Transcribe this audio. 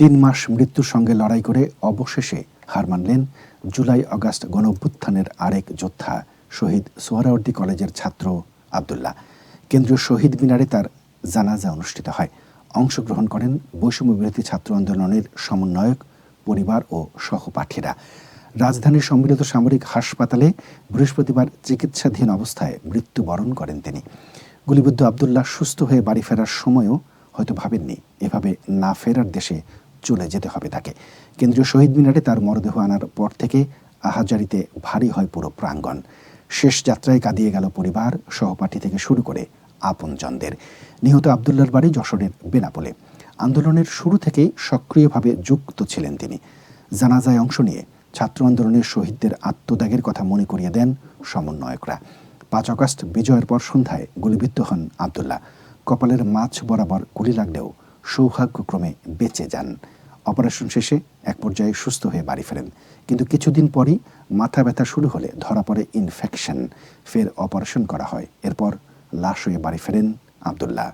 তিন মাস মৃত্যুর সঙ্গে লড়াই করে অবশেষে হার মানলেন জুলাই অগাস্ট গণঅভ্যুত্থানের আরেক যোদ্ধা শহীদ সোহরাওয়ার্দী কলেজের ছাত্র আবদুল্লাহ। কেন্দ্রীয় শহীদ মিনারে তার জানাজা অনুষ্ঠিত হয়। অংশগ্রহণ করেন বৈষম্য বিরোধী ছাত্র আন্দোলনের সমন্বয়ক, পরিবার ও সহপাঠীরা। রাজধানীর সম্মিলিত সামরিক হাসপাতালে বৃহস্পতিবার চিকিৎসাধীন অবস্থায় মৃত্যুবরণ করেন তিনি। গুলিবিদ্ধ আবদুল্লাহ সুস্থ হয়ে বাড়ি ফেরার সময়ও হয়তো ভাবেননি, এভাবে না ফেরার দেশে চলে যেতে হবে তাকে। কেন্দ্রীয় শহীদ মিনারে তার মরদেহ আনার পর থেকে আহাজারিতে ভারী হয় পুরো প্রাঙ্গণ। শেষ যাত্রায় কাঁদিয়ে গেল পরিবার, সহপাঠী থেকে শুরু করে আপনজনদের। নিহত আবদুল্লার বাড়ি যশোরের বেনাপোলে। আন্দোলনের শুরু থেকেই সক্রিয়ভাবে যুক্ত ছিলেন তিনি। জানাজায় অংশ নিয়ে ছাত্র আন্দোলনের শহীদদের আত্মত্যাগের কথা মনে করিয়ে দেন সমন্বয়করা। পাঁচ আগস্ট বিজয়ের পর সন্ধ্যায় গুলিবিদ্ধ হন আবদুল্লাহ। কপালের মাছ বরাবর গুলি লাগলেও সৌভাগ্যক্রমে বেঁচে যান। অপারেশন শেষে এক পর্যায়ে সুস্থ হয়ে বাড়ি ফেরেন। কিন্তু কিছুদিন পরই মাথা ব্যথা শুরু হলে ধরা পড়ে ইনফেকশন ফের অপারেশন করা হয়। এরপর লাশ হয়ে বাড়ি ফেরেন আবদুল্লাহ।